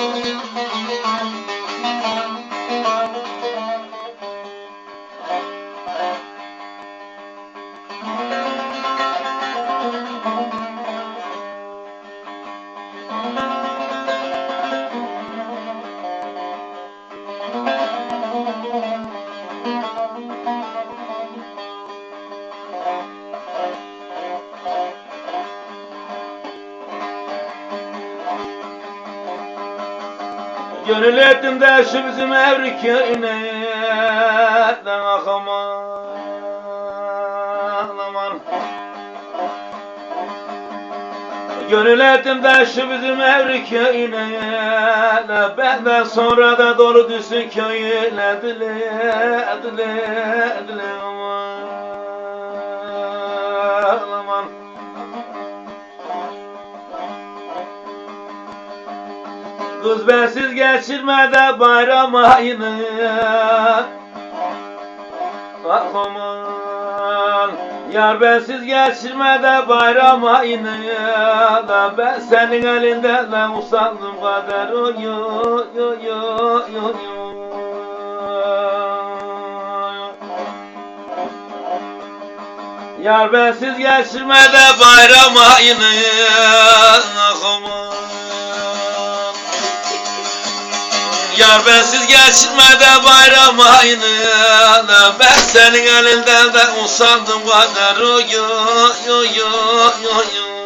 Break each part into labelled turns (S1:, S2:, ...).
S1: Thank you. Gönül ettim de şu bizim evri köyüne Den aman. Aman Gönül ettim de şu bizim evri köyüne de Benden sonra da doğru düşsün köyüne Dile dile dile aman Kız bensiz geçirme de bayram ayını. Ah aman. Yar bensiz geçirme de bayram ayını. Da ben senin elinden de usandım kader. Oy yo yo yo yo Yar bensiz geçirme de bayram ayını Yar bensiz geçirme de bayram ayını. Ben senin elinden de usandım kadar. Yo yo yo yo yo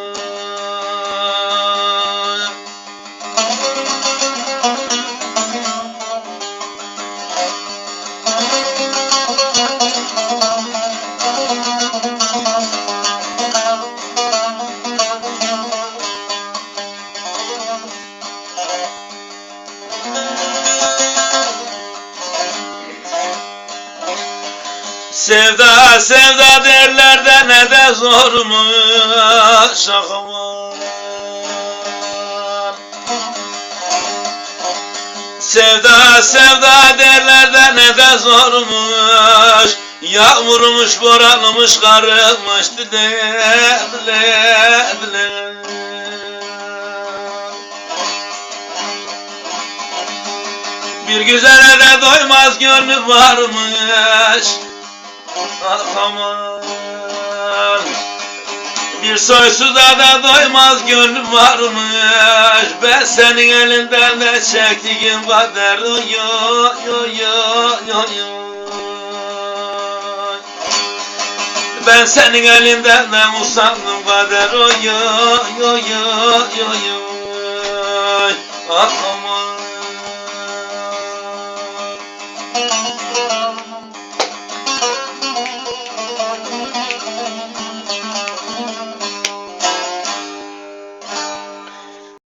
S1: Sevda sevda derler de ne de zormuş aman. Sevda sevda derler de ne de zormuş Yağmurmuş boranmış karılmış dile dile dile Bir güzele de doymaz gönlü varmış aman Bir soysuza da doymaz gönlüm varmış. Ben senin elinden de çektiğim kader Yo yo yo yo yo Ben senin elinden de usandım kader yo yo yo yo Ah aman